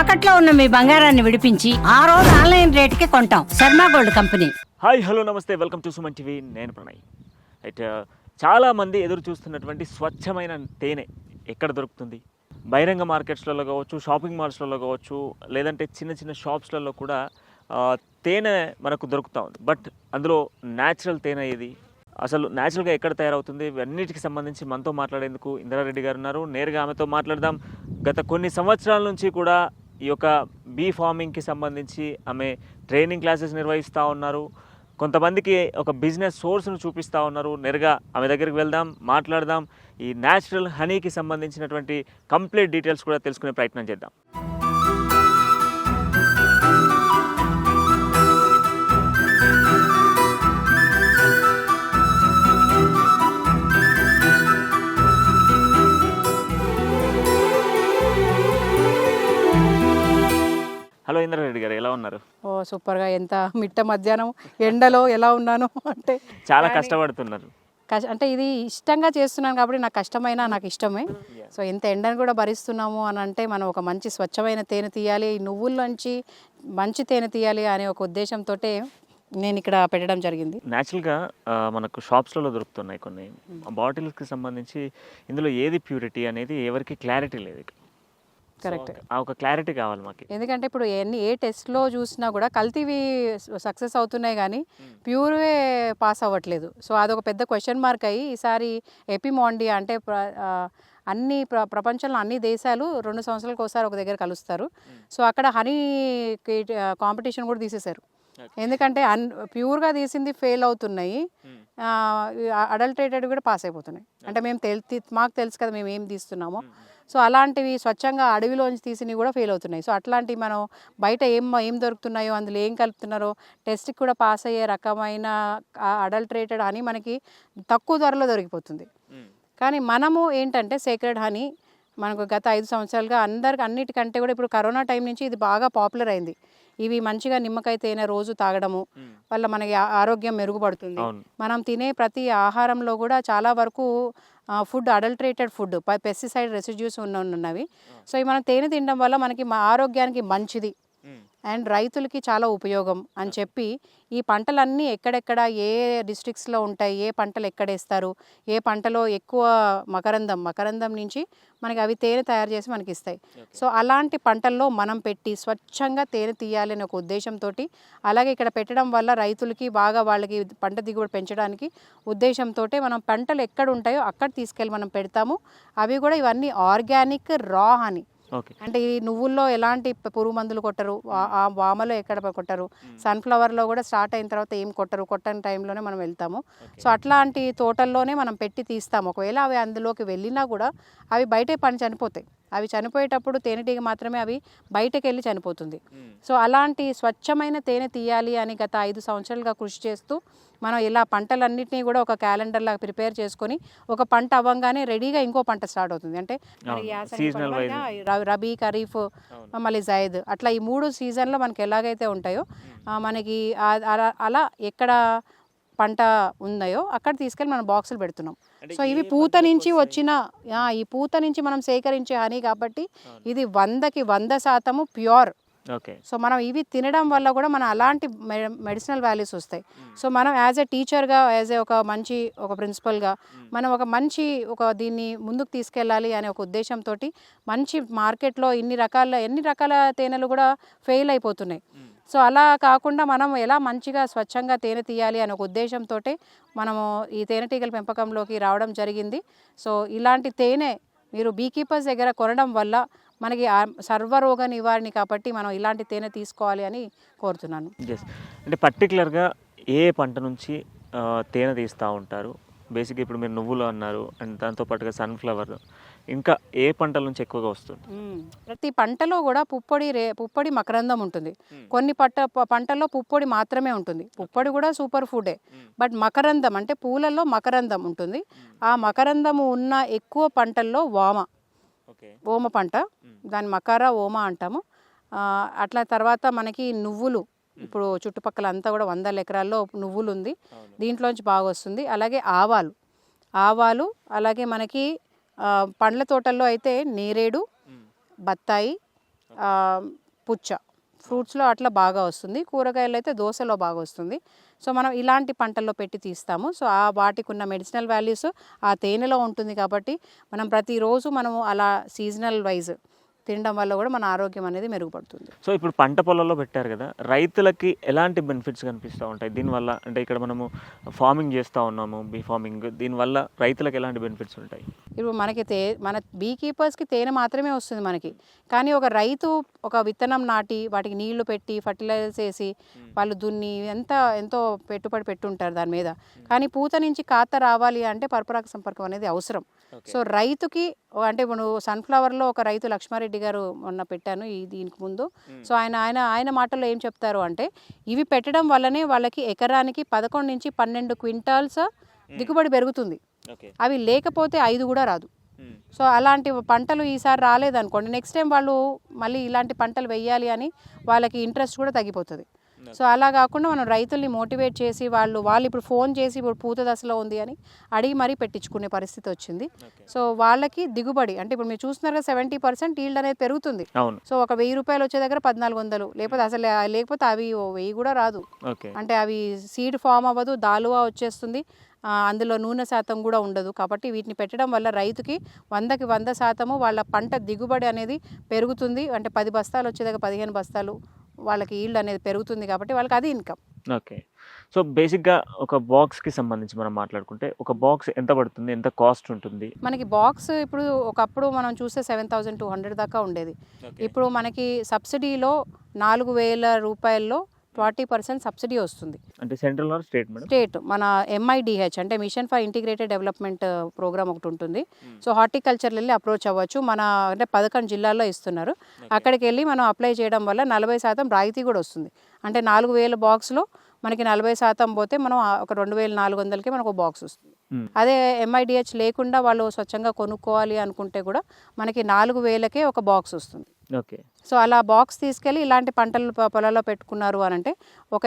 తాకట్లో ఉన్న మీ బంగారాన్ని విడిపించి ఆ రోజు ఆన్లైన్ రేటుకి కొంటాం. Sharma gold company. Hi hello నమస్తే. Welcome to Suman TV. నేను ప్రణయ్. అయితే చాలామంది ఎదురు చూస్తున్నటువంటి స్వచ్ఛమైన తేనె ఎక్కడ దొరుకుతుంది? బహిరంగ మార్కెట్స్లలో కావచ్చు షాపింగ్ మాల్స్లలో కావచ్చు లేదంటే చిన్న చిన్న షాప్స్లలో కూడా తేనె మనకు దొరుకుతూ ఉంది. బట్ అందులో న్యాచురల్ తేనె ఏది? అసలు న్యాచురల్గా ఎక్కడ తయారవుతుంది? ఇవన్నిటికి సంబంధించి మనతో మాట్లాడేందుకు ఇందిరారెడ్డి గారు ఉన్నారు. నేరుగా ఆమెతో మాట్లాడదాం. గత కొన్ని సంవత్సరాల నుంచి కూడా ఈ యొక్క బీ ఫార్మింగ్కి సంబంధించి ఆమె ట్రైనింగ్ క్లాసెస్ నిర్వహిస్తూ ఉన్నారు. కొంతమందికి ఒక బిజినెస్ సోర్స్ను చూపిస్తూ ఉన్నారు. నేరుగా ఆమె దగ్గరికి వెళ్దాం మాట్లాడదాం. ఈ న్యాచురల్ హనీకి సంబంధించినటువంటి కంప్లీట్ డీటెయిల్స్ కూడా తెలుసుకునే ప్రయత్నం చేద్దాం. సూపర్గా ఎంత మిట్ట మధ్యాహ్నం ఎండలో ఎలా ఉన్నాను అంటే చాలా కష్టపడుతున్నారు. కష్ అంటే ఇది ఇష్టంగా చేస్తున్నాను కాబట్టి నాకు కష్టమైన నాకు ఇష్టమే. సో ఎంత ఎండను కూడా భరిస్తున్నాము అని అంటే మనం ఒక మంచి స్వచ్ఛమైన తేనె తీయాలి నువ్వుల్లోంచి మంచి తేనె తీయాలి అనే ఒక ఉద్దేశంతో నేను ఇక్కడ పెట్టడం జరిగింది. న్యాచురల్గా మనకు షాప్స్లలో దొరుకుతున్నాయి కొన్ని. బాటిల్స్కి సంబంధించి ఇందులో ఏది ప్యూరిటీ అనేది ఎవరికి క్లారిటీ లేదు ఆ ఒక క్లారిటీ కావాలి మాకు. ఎందుకంటే ఇప్పుడు ఎన్ని ఏ టెస్ట్లో చూసినా కూడా కల్తీవి సక్సెస్ అవుతున్నాయి కానీ ప్యూర్వే పాస్ అవ్వట్లేదు. సో అదొక పెద్ద క్వశ్చన్ మార్క్ అయ్యి ఈసారి ఎపిమాండియా అంటే అన్ని ప్ర ప్రపంచంలో అన్ని దేశాలు రెండు సంవత్సరాలకు ఒకసారి ఒక దగ్గర కలుస్తారు. సో అక్కడ హనీ కాంపిటీషన్ కూడా తీసేశారు. ఎందుకంటే అన్ ప్యూర్గా తీసింది ఫెయిల్ అవుతున్నాయి. అడల్టరేటెడ్ కూడా పాస్ అయిపోతున్నాయి. అంటే మేము తెల్ మాకు తెలుసు కదా మేము ఏం తీస్తున్నామో. సో అలాంటివి స్వచ్ఛంగా అడవిలోంచి తీసినవి కూడా ఫెయిల్ అవుతున్నాయి. సో అట్లాంటివి మనం బయట ఏం ఏం దొరుకుతున్నాయో అందులో ఏం కలుపుతున్నారో టెస్ట్కి కూడా పాస్ అయ్యే రకమైన అడల్టరేటెడ్ అని మనకి తక్కువ ధరలో దొరికిపోతుంది. కానీ మనము ఏంటంటే సేక్రెడ్ హనీ మనకు గత ఐదు సంవత్సరాలుగా అందరికి అన్నిటికంటే కూడా ఇప్పుడు కరోనా టైం నుంచి ఇది బాగా పాపులర్ అయింది. ఇవి మంచిగా నిమ్మకాయ తేనె రోజు తాగడము వల్ల మనకి ఆరోగ్యం మెరుగుపడుతుంది. మనం తినే ప్రతి ఆహారంలో కూడా చాలా వరకు food adulterated food pesticide residues ఉన్న ఉన్నవి. సో ఇవి మనం తేనె తినడం వల్ల మనకి మా ఆరోగ్యానికి మంచిది. అండ్ రైతులకి చాలా ఉపయోగం అని చెప్పి ఈ పంటలన్నీ ఎక్కడెక్కడ ఏ డిస్ట్రిక్ట్స్లో ఉంటాయి ఏ పంటలు ఎక్కడేస్తారు ఏ పంటలో ఎక్కువ మకరందం మకరందం నుంచి మనకి అవి తేనె తయారు చేసి మనకి ఇస్తాయి. సో అలాంటి పంటల్లో మనం పెట్టి స్వచ్ఛంగా తేనె తీయాలి అనే ఒక ఉద్దేశంతో అలాగే ఇక్కడ పెట్టడం వల్ల రైతులకి బాగా వాళ్ళకి పంట దిగుబడి పెంచడానికి ఉద్దేశంతో మనం పంటలు ఎక్కడ ఉంటాయో అక్కడ తీసుకెళ్ళి మనం పెడతాము. అవి కూడా ఇవన్నీ ఆర్గానిక్ రా అని అంటే ఈ నువ్వుల్లో ఎలాంటి పురుగు మందులు కొట్టరు. ఆ వామలో ఎక్కడ కొట్టరు. సన్ఫ్లవర్లో కూడా స్టార్ట్ అయిన తర్వాత ఏం కొట్టరు. కొట్టని టైంలోనే మనం వెళ్తాము. సో అట్లాంటి తోటల్లోనే మనం పెట్టి తీస్తాము. ఒకవేళ అవి అందులోకి వెళ్ళినా కూడా అవి బయటే పని చనిపోతాయి. అవి చనిపోయేటప్పుడు తేనెటీగ మాత్రమే అవి బయటకు వెళ్ళి చనిపోతుంది సో అలాంటి స్వచ్ఛమైన తేనె తీయాలి అని గత ఐదు సంవత్సరాలుగా కృషి చేస్తూ మనం ఇలా పంటలన్నింటినీ కూడా ఒక క్యాలెండర్ లాగా ప్రిపేర్ చేసుకొని ఒక పంట అవ్వంగానే రెడీగా ఇంకో పంట స్టార్ట్ అవుతుంది. అంటే రబీ ఖరీఫ్ మళ్ళీ జైద్ అట్లా ఈ మూడు సీజన్లో మనకి ఎలాగైతే ఉంటాయో మనకి అలా- ఎక్కడ పంట ఉన్నాయో అక్కడ తీసుకెళ్ళి మనం బాక్సులు పెడుతున్నాం. సో ఇవి పూత నుంచి? వచ్చిన ఈ పూత నుంచి మనం సేకరించే హనీ కాబట్టి ఇది వందకి వంద శాతము ప్యూర్. ఓకే. సో మనం ఇవి తినడం వల్ల కూడా మన అలాంటి మెడిసినల్ వాల్యూస్ వస్తాయి. సో మనం యాజ్ ఎ టీచర్గా యాజ్ ఏ ఒక మంచి ఒక ప్రిన్సిపల్గా మనం ఒక మంచి ఒక దీన్ని ముందుకు తీసుకెళ్ళాలి అనే ఒక ఉద్దేశంతో మంచి మార్కెట్లో ఇన్ని రకాల ఎన్ని రకాల తేనెలు కూడా ఫెయిల్ అయిపోతున్నాయి. సో అలా కాకుండా మనం ఎలా మంచిగా స్వచ్ఛంగా తేనె తీయాలి అనే ఒక ఉద్దేశంతో మనము ఈ తేనెటీగల పెంపకంలోకి రావడం జరిగింది. సో ఇలాంటి తేనె మీరు బీ కీపర్స్ దగ్గర కొనడం వల్ల మనకి సర్వరోగ నివారణ కాబట్టి మనం ఇలాంటి తేనె తీసుకోవాలి అని కోరుతున్నాను. అంటే పర్టికులర్గా ఏ పంట నుంచి తేనె తీస్తూ ఉంటారు? బేసిక్గా ఇప్పుడు మీరు నువ్వులు అన్నారు అండ్ దాంతోపాటుగా సన్ఫ్లవర్ ఇంకా ఏ పంటల నుంచి ఎక్కువగా వస్తుంది? ప్రతి పంటలో కూడా పుప్పొడి రే పుప్పొడి మకరందం ఉంటుంది. కొన్ని పట్ట పంటల్లో పుప్పొడి మాత్రమే ఉంటుంది. పుప్పొడి కూడా సూపర్ ఫుడే బట్ మకరందం అంటే పూలలో మకరందం ఉంటుంది. ఆ మకరందము ఉన్న ఎక్కువ పంటల్లో వామ. ఓకే. ఓమ పంట. దాని మకార ఓమ అంటాము. అట్లా తర్వాత మనకి నువ్వులు. ఇప్పుడు చుట్టుపక్కల అంతా కూడా వందల ఎకరాల్లో నువ్వులు ఉంది దీంట్లోంచి బాగా వస్తుంది అలాగే ఆవాలు. ఆవాలు అలాగే మనకి పండ్ల తోటల్లో అయితే నేరేడు బత్తాయి పుచ్చ. ఫ్రూట్స్లో అట్లా బాగా వస్తుంది. కూరగాయలు అయితే దోశలో బాగా వస్తుంది. సో మనం ఇలాంటి పంటల్లో పెట్టి తీస్తాము. సో ఆ వాటికి ఉన్న మెడిసినల్ వాల్యూస్ ఆ తేనెలో ఉంటుంది కాబట్టి మనం ప్రతిరోజు మనము అలా సీజనల్ వైజ్ తినడం వల్ల కూడా మన ఆరోగ్యం అనేది మెరుగుపడుతుంది. సో ఇప్పుడు పంట పొలాల్లో పెట్టారు కదా రైతులకి ఎలాంటి బెనిఫిట్స్ కనిపిస్తూ ఉంటాయి? దీనివల్ల అంటే ఇక్కడ మనము ఫార్మింగ్ చేస్తూ ఉన్నాము బీ ఫార్మింగ్ దీనివల్ల రైతులకు ఎలాంటి బెనిఫిట్స్ ఉంటాయి? ఇప్పుడు మనకి తే మన బీ కీపర్స్కి తేనె మాత్రమే వస్తుంది మనకి. కానీ ఒక రైతు ఒక విత్తనం నాటి వాటికి నీళ్ళు పెట్టి ఫర్టిలైజర్స్ వేసి వాళ్ళు దున్ని ఎంత ఎంతో పెట్టుబడి పెట్టుంటారు దాని మీద. కానీ పూత నుంచి కాత రావాలి అంటే పరపరాగ సంపర్కం అనేది అవసరం. సో రైతుకి అంటే ఇప్పుడు సన్ఫ్లవర్లో ఒక రైతు లక్ష్మారెడ్డి గారు మొన్న పెట్టాను ఈ దీనికి ముందు. సో ఆయన ఆయన ఆయన మాటల్లో ఏం చెప్తారు అంటే ఇవి పెట్టడం వల్లనే వాళ్ళకి ఎకరానికి పదకొండు నుంచి పన్నెండు క్వింటాల్స్ దిగుబడి పెరుగుతుంది. అవి లేకపోతే ఐదు కూడా రాదు. సో అలాంటి పంటలు ఈసారి రాలేదనుకోండి నెక్స్ట్ టైం వాళ్ళు మళ్ళీ ఇలాంటి పంటలు వెయ్యాలి అని వాళ్ళకి ఇంట్రెస్ట్ కూడా తగ్గిపోతుంది. సో అలా కాకుండా మనం రైతుల్ని మోటివేట్ చేసి వాళ్ళు వాళ్ళు ఇప్పుడు ఫోన్ చేసి ఇప్పుడు పూత దశలో ఉంది అని అడిగి మరీ పెట్టించుకునే పరిస్థితి వచ్చింది. సో వాళ్ళకి దిగుబడి అంటే ఇప్పుడు మీరు చూస్తున్నారు కదా సెవెంటీ పర్సెంట్ ఈల్డ్ అనేది పెరుగుతుంది. సో ఒక వెయ్యి రూపాయలు వచ్చే దగ్గర పద్నాలుగు వందలు లేకపోతే అసలు లేకపోతే అవి వెయ్యి కూడా రాదు. అంటే అవి సీడ్ ఫామ్ అవ్వదు దాలువా వచ్చేస్తుంది. అందులో నూనె శాతం కూడా ఉండదు. కాబట్టి వీటిని పెట్టడం వల్ల రైతుకి వందకి వంద శాతము వాళ్ళ పంట దిగుబడి అనేది పెరుగుతుంది. అంటే పది బస్తాలు వచ్చేదాకా పదిహేను బస్తాలు వాళ్ళకి ఈల్డ్ అనేది పెరుగుతుంది కాబట్టి వాళ్ళకి అది ఇన్కమ్ ఓకే. సో బేసిక్గా ఒక బాక్స్కి సంబంధించి మనం మాట్లాడుకుంటే ఒక బాక్స్ ఎంత పడుతుంది? ఎంత కాస్ట్ ఉంటుంది? మనకి బాక్స్ ఇప్పుడు ఒకప్పుడు మనం చూస్తే సెవెన్ థౌజండ్ టూ హండ్రెడ్ దాకా ఉండేది. ఇప్పుడు మనకి సబ్సిడీలో నాలుగు వేల రూపాయల్లో ఫార్టీ పర్సెంట్ సబ్సిడీ వస్తుంది. అంటే సెంట్రల్ ఆర్ స్టేట్ స్టేట్. మన ఎంఐడిహెచ్ అంటే mission for integrated development programme ఒకటి ఉంటుంది. సో హార్టికల్చర్ వెళ్ళి అప్రోచ్ అవ్వచ్చు. మన అంటే పదకొండు జిల్లాల్లో ఇస్తున్నారు. అక్కడికి వెళ్ళి మనం అప్లై చేయడం వల్ల నలభై శాతం రాయితీ కూడా వస్తుంది. అంటే నాలుగు వేల బాక్స్లో మనకి నలభై శాతం పోతే మనం ఒక రెండు వేల నాలుగు వందలకి మనకు బాక్స్ వస్తుంది. Hmm. అదే ఎంఐడిహెచ్ లేకుండా వాళ్ళు స్వచ్ఛంగా కొనుక్కోవాలి అనుకుంటే కూడా మనకి నాలుగు వేలకే ఒక బాక్స్ వస్తుంది. ఓకే. సో అలా బాక్స్ తీసుకెళ్ళి ఇలాంటి పంటలు పొలాల్లో పెట్టుకున్నారు అని అంటే ఒక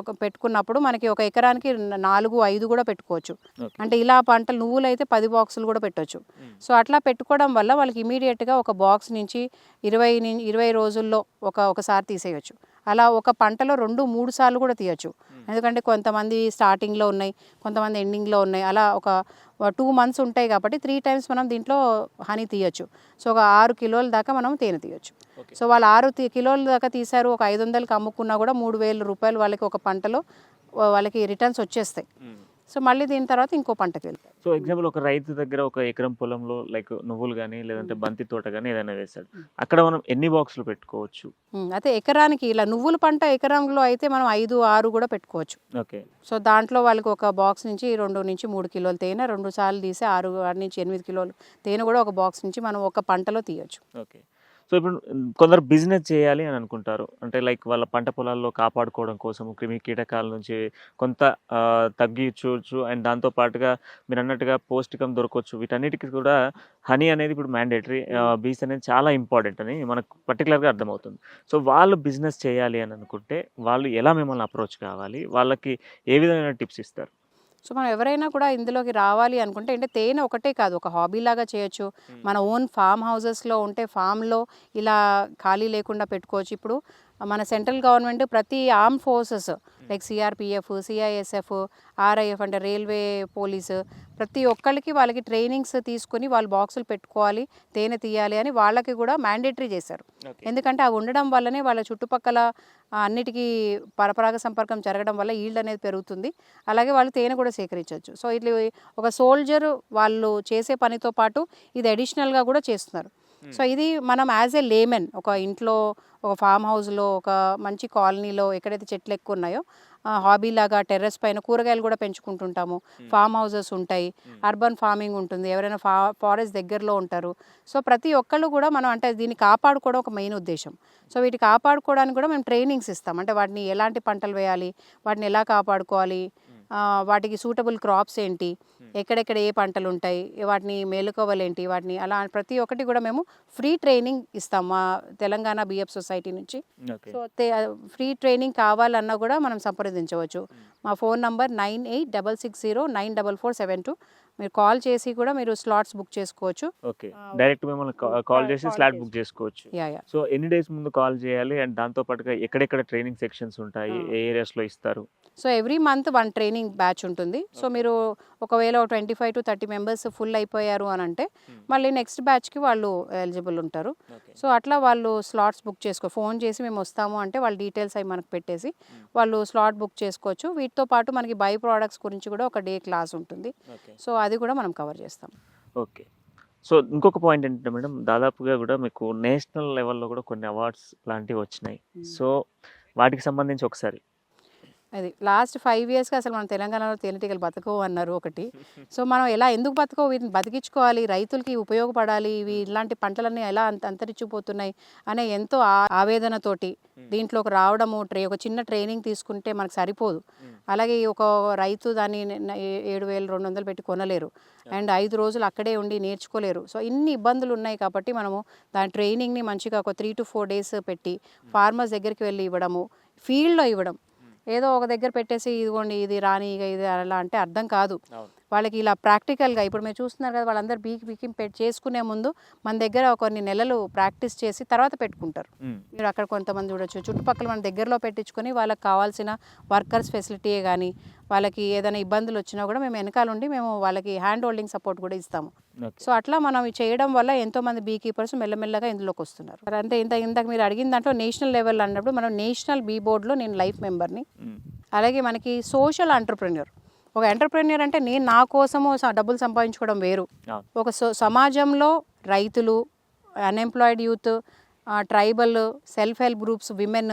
ఒక పెట్టుకున్నప్పుడు మనకి ఒక ఎకరానికి నాలుగు ఐదు కూడా పెట్టుకోవచ్చు. అంటే ఇలా పంటలు నువ్వులు అయితే పది బాక్సులు కూడా పెట్టొచ్చు. సో అట్లా పెట్టుకోవడం వల్ల వాళ్ళకి ఇమీడియట్గా ఒక బాక్స్ నుంచి ఇరవై ఇరవై రోజుల్లో ఒక ఒకసారి తీసేయచ్చు. అలా ఒక పంటలో రెండు మూడు సార్లు కూడా తీయచ్చు. ఎందుకంటే కొంతమంది స్టార్టింగ్లో ఉన్నాయి కొంతమంది ఎండింగ్లో ఉన్నాయి. అలా ఒక టూ మంత్స్ ఉంటాయి కాబట్టి త్రీ టైమ్స్ మనం దీంట్లో హనీ తీయచ్చు. సో ఒక ఆరు కిలోల దాకా మనం తేనె తీయచ్చు. సో వాళ్ళు ఆరు కిలోల దాకా తీశారు ఒక ఐదు వందలకి అమ్ముకున్నా కూడా మూడు వేల రూపాయలు వాళ్ళకి ఒక పంటలో వాళ్ళకి రిటర్న్స్ వచ్చేస్తాయి. సో మళ్ళీ దీని తర్వాత ఇంకో పంటకి వెళ్తారు. సో ఎగ్జాంపుల్ ఒక రైతు దగ్గర ఒక ఎకరం పొలంలో లైక్ నువ్వులు కానీ లేదంటే బంతి తోట కానీ ఏదైనా వేస్తాడు. అక్కడ మనం ఎన్ని బాక్సులు పెట్టుకోవచ్చు? అయితే ఎకరానికి ఇలా నువ్వుల పంట ఎకరంలో అయితే మనం ఐదు ఆరు కూడా పెట్టుకోవచ్చు. ఓకే. సో దాంట్లో వాళ్ళకి ఒక బాక్స్ నుంచి రెండు నుంచి మూడు కిలోలు తేనె రెండు సార్లు తీసి ఆరు ఆరు నుంచి ఎనిమిది కిలోలు తేనె కూడా ఒక బాక్స్ నుంచి మనం ఒక పంటలో తీయొచ్చు. ఓకే. సో ఇప్పుడు కొందరు బిజినెస్ చేయాలి అని అనుకుంటారు. అంటే లైక్ వాళ్ళ పంట పొలాల్లో కాపాడుకోవడం కోసం క్రిమి కీటకాల నుంచి కొంత తగ్గించవచ్చు అండ్ దాంతో పాటుగా మీరు అన్నట్టుగా పౌష్టికం దొరకవచ్చు వీటన్నిటికీ కూడా హనీ అనేది ఇప్పుడు మ్యాండేటరీ బీస్ అనేది చాలా ఇంపార్టెంట్ అని మనకు పర్టికులర్గా అర్థమవుతుంది. సో వాళ్ళు బిజినెస్ చేయాలి అని అనుకుంటే వాళ్ళు ఎలా మిమ్మల్ని అప్రోచ్ కావాలి? వాళ్ళకి ఏ విధమైన టిప్స్ ఇస్తారు? సో మనం ఎవరైనా కూడా ఇందులోకి రావాలి అనుకుంటే అంటే తేనె ఒకటే కాదు ఒక హాబీ లాగా చేయొచ్చు. మన ఓన్ ఫామ్ హౌసెస్లో ఉంటే ఫామ్లో ఇలా ఖాళీ లేకుండా పెట్టుకోవచ్చు. ఇప్పుడు మన సెంట్రల్ గవర్నమెంట్ ప్రతి arm forces like CRPF CISF RIF అంటే రైల్వే పోలీసు ప్రతి ఒక్కరికి వాళ్ళకి ట్రైనింగ్స్ తీసుకుని వాళ్ళు బాక్సులు పెట్టుకోవాలి తేనె తీయాలి అని వాళ్ళకి కూడా మ్యాండేటరీ చేశారు. ఎందుకంటే అవి ఉండడం వల్లనే వాళ్ళ చుట్టుపక్కల అన్నిటికీ పరపరాగ సంపర్కం జరగడం వల్ల ఈల్డ్ అనేది పెరుగుతుంది. అలాగే వాళ్ళు తేనె కూడా సేకరించవచ్చు. సో ఇట్లా ఒక సోల్జర్ వాళ్ళు చేసే పనితో పాటు ఇది అడిషనల్గా కూడా చేస్తున్నారు. సో ఇది మనం యాజ్ ఏ లేమెన్ ఒక ఇంట్లో ఒక ఫామ్ హౌస్లో ఒక మంచి కాలనీలో ఎక్కడైతే చెట్లు ఎక్కువ ఉన్నాయో హాబీ లాగా టెర్రస్ పైన కూరగాయలు కూడా పెంచుకుంటుంటాము. ఫామ్ హౌసెస్ ఉంటాయి. అర్బన్ ఫార్మింగ్ ఉంటుంది. ఎవరైనా ఫా ఫారెస్ట్ దగ్గరలో ఉంటారు. సో ప్రతి ఒక్కళ్ళు కూడా మనం అంటే దీన్ని కాపాడుకోవడం ఒక మెయిన్ ఉద్దేశం. సో వీటి కాపాడుకోవడానికి కూడా మేము ట్రైనింగ్స్ ఇస్తాం. అంటే వాటిని ఎలాంటి పంటలు వేయాలి? వాటిని ఎలా కాపాడుకోవాలి? వాటికి సూటబుల్ క్రాప్స్ ఏంటి? ఎక్కడెక్కడ ఏ పంటలు ఉంటాయి వాటిని మేలుకోవాలి ఏంటి? వాటిని అలా ప్రతి ఒక్కటి కూడా మేము ఫ్రీ ట్రైనింగ్ ఇస్తాం మా తెలంగాణ బిఎఫ్ సొసైటీ నుంచి. సో ఫ్రీ ట్రైనింగ్ కావాలన్నా కూడా మనం సంప్రదించవచ్చు. మా phone number nine eight double six zero nine double four seven two. మీరు కాల్ చేసి కూడా మీరు స్లాట్స్ బుక్ చేసుకోవచ్చు. ఓకే. డైరెక్ట్ మిమ్మల్ని కాల్ చేసి స్లాట్. బుక్ చేసుకోవచ్చు. Yeah yeah. సో ఎన్ని డేస్ ముందు కాల్ చేయాలి? అండ్ దాంతో పాటుగా ఎక్కడెక్కడ ట్రైనింగ్ సెక్షన్స్ ఉంటాయి. ఏ ఏరియాస్లో ఇస్తారు? So every month one training batch ఉంటుంది. సో మీరు ఒకవేళ twenty five to thirty members full అయిపోయారు అని అంటే. మళ్ళీ నెక్స్ట్ బ్యాచ్కి వాళ్ళు ఎలిజిబుల్ ఉంటారు. సో అట్లా వాళ్ళు స్లాట్స్ బుక్ చేసుకో ఫోన్ చేసి మేము వస్తాము అంటే వాళ్ళ డీటెయిల్స్ అవి మనకు పెట్టేసి వాళ్ళు స్లాట్ బుక్ చేసుకోవచ్చు. వీటితో పాటు మనకి బై ప్రోడక్ట్స్ గురించి కూడా ఒక డే క్లాస్ ఉంటుంది. సో అది కూడా మనం కవర్ చేస్తాం. ఓకే. సో ఇంకొక పాయింట్ ఏంటంటే మేడం దాదాపుగా కూడా మీకు నేషనల్ లెవెల్లో కూడా కొన్ని అవార్డ్స్ లాంటివి వచ్చినాయి. సో వాటికి సంబంధించి ఒకసారి అది లాస్ట్ ఫైవ్ ఇయర్స్గా అసలు మన తెలంగాణలో తేనెటీగలు బతకవు అన్నారు ఒకటి. సో మనం ఎలా ఎందుకు బతకవు వీటిని బతికించుకోవాలి రైతులకి ఉపయోగపడాలి ఇవి ఇలాంటి పంటలన్నీ ఎలా అంత అంతరించిపోతున్నాయి అనే ఎంతో ఆవేదనతోటి దీంట్లోకి రావడము ట్రై ఒక చిన్న ట్రైనింగ్ తీసుకుంటే మనకు సరిపోదు. అలాగే ఒక రైతు దాన్ని ఏడు వేలు రెండు వందలు పెట్టి కొనలేరు. అండ్ ఐదు రోజులు అక్కడే ఉండి నేర్చుకోలేరు. సో ఇన్ని ఇబ్బందులు ఉన్నాయి కాబట్టి మనము దాని ట్రైనింగ్ని మంచిగా ఒక త్రీ టు ఫోర్ డేస్ పెట్టి ఫార్మర్స్ దగ్గరికి వెళ్ళి ఇవ్వడము ఫీల్డ్లో ఇవ్వడం ఏదో ఒక దగ్గర పెట్టేసి ఇదిగోండి ఇది రాని ఇక ఇది అలా అంటే అర్థం కాదు. వాళ్ళకి ఇలా ప్రాక్టికల్గా ఇప్పుడు మీరు చూస్తున్నారు కదా వాళ్ళందరూ బీకి బీకి చేసుకునే ముందు మన దగ్గర కొన్ని నెలలు ప్రాక్టీస్ చేసి తర్వాత పెట్టుకుంటారు. మీరు అక్కడ కొంతమంది చూడొచ్చు. చుట్టుపక్కల మన దగ్గరలో పెట్టించుకొని వాళ్ళకి కావాల్సిన వర్కర్స్ ఫెసిలిటీయే కానీ వాళ్ళకి ఏదైనా ఇబ్బందులు వచ్చినా కూడా మేము వెనకాల ఉండి మేము వాళ్ళకి హ్యాండ్ హోల్డింగ్ సపోర్ట్ కూడా ఇస్తాము. సో అట్లా మనం చేయడం వల్ల ఎంతో మంది బీ కీపర్స్ మెల్లమెల్లగా ఇందులోకి వస్తున్నారు. అంటే ఇంత ఇంతకు మీరు అడిగిన దాంట్లో నేషనల్ లెవెల్ అన్నప్పుడు మనం నేషనల్ బీ బోర్డులో నేను లైఫ్ మెంబర్ని. అలాగే మనకి సోషల్ ఎంటర్ప్రెన్యూర్. ఒక ఎంటర్ప్రెన్యూర్ అంటే నేను నా కోసము డబ్బులు సంపాదించుకోవడం వేరు. ఒక సో- సమాజంలో రైతులు unemployed youth tribal self help groups women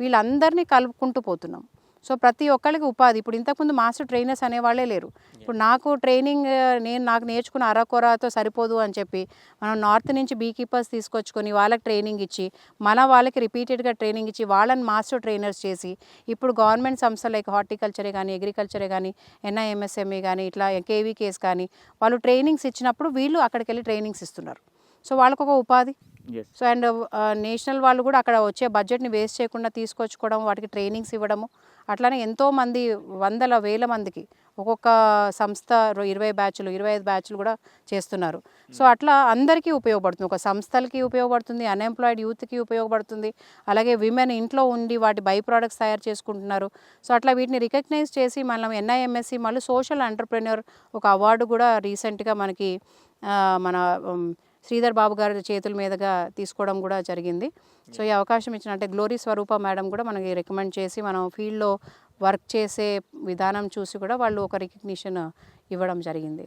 వీళ్ళందరినీ కలుపుకుంటూ పోతున్నాం. సో ప్రతి ఒక్కరికి ఉపాధి. ఇప్పుడు ఇంతకుముందు మాస్టర్ ట్రైనర్స్ అనేవాళ్ళే లేరు. ఇప్పుడు నాకు ట్రైనింగ్ నేను నాకు నేర్చుకున్న అరకొరతో సరిపోదు అని చెప్పి మనం నార్త్ నుంచి బీ కీపర్స్ తీసుకొచ్చుకొని వాళ్ళకి ట్రైనింగ్ ఇచ్చి మన వాళ్ళకి రిపీటెడ్గా ట్రైనింగ్ ఇచ్చి వాళ్ళని మాస్టర్ ట్రైనర్స్ చేసి ఇప్పుడు గవర్నమెంట్ సంస్థలు లైక్ హార్టికల్చరే కానీ అగ్రికల్చరే కానీ ఎన్ఐఎంఎస్ఎంఈ కానీ ఇట్లా కేవీకేస్ కానీ వాళ్ళు ట్రైనింగ్స్ ఇచ్చినప్పుడు వీళ్ళు అక్కడికి వెళ్ళి ట్రైనింగ్స్ ఇస్తున్నారు. సో వాళ్ళకు ఒక ఉపాధి సో అండ్ నేషనల్ వాళ్ళు కూడా అక్కడ వచ్చే బడ్జెట్ని వేస్ట్ చేయకుండా తీసుకొచ్చుకోవడం వాటికి ట్రైనింగ్స్ ఇవ్వడము అట్లానే ఎంతో మంది వందల వేల మందికి ఒక్కొక్క సంస్థ ఇరవై బ్యాచ్లు ఇరవై ఐదు బ్యాచ్లు కూడా చేస్తున్నారు. సో అట్లా అందరికీ ఉపయోగపడుతుంది. ఒక సంస్థలకి ఉపయోగపడుతుంది అన్ఎంప్లాయిడ్ యూత్కి ఉపయోగపడుతుంది. అలాగే విమెన్ ఇంట్లో ఉండి వాటి బై ప్రోడక్ట్స్ తయారు చేసుకుంటున్నారు. సో అట్లా వీటిని రికగ్నైజ్ చేసి మనం ఎన్ఐఎంఎస్సి మళ్ళీ సోషల్ ఎంటర్ప్రెన్యూర్ ఒక అవార్డు కూడా రీసెంట్గా మనకి మన శ్రీధర్ బాబు గారి చేతుల మీదుగా తీసుకోవడం కూడా జరిగింది. సో ఈ అవకాశం ఇచ్చిన అంటే గ్లోరీ స్వరూప మేడం కూడా మనకి రికమెండ్ చేసి మనం ఫీల్డ్లో వర్క్ చేసే విధానం చూసి కూడా వాళ్ళు ఒక రికగ్నిషన్ ఇవ్వడం జరిగింది.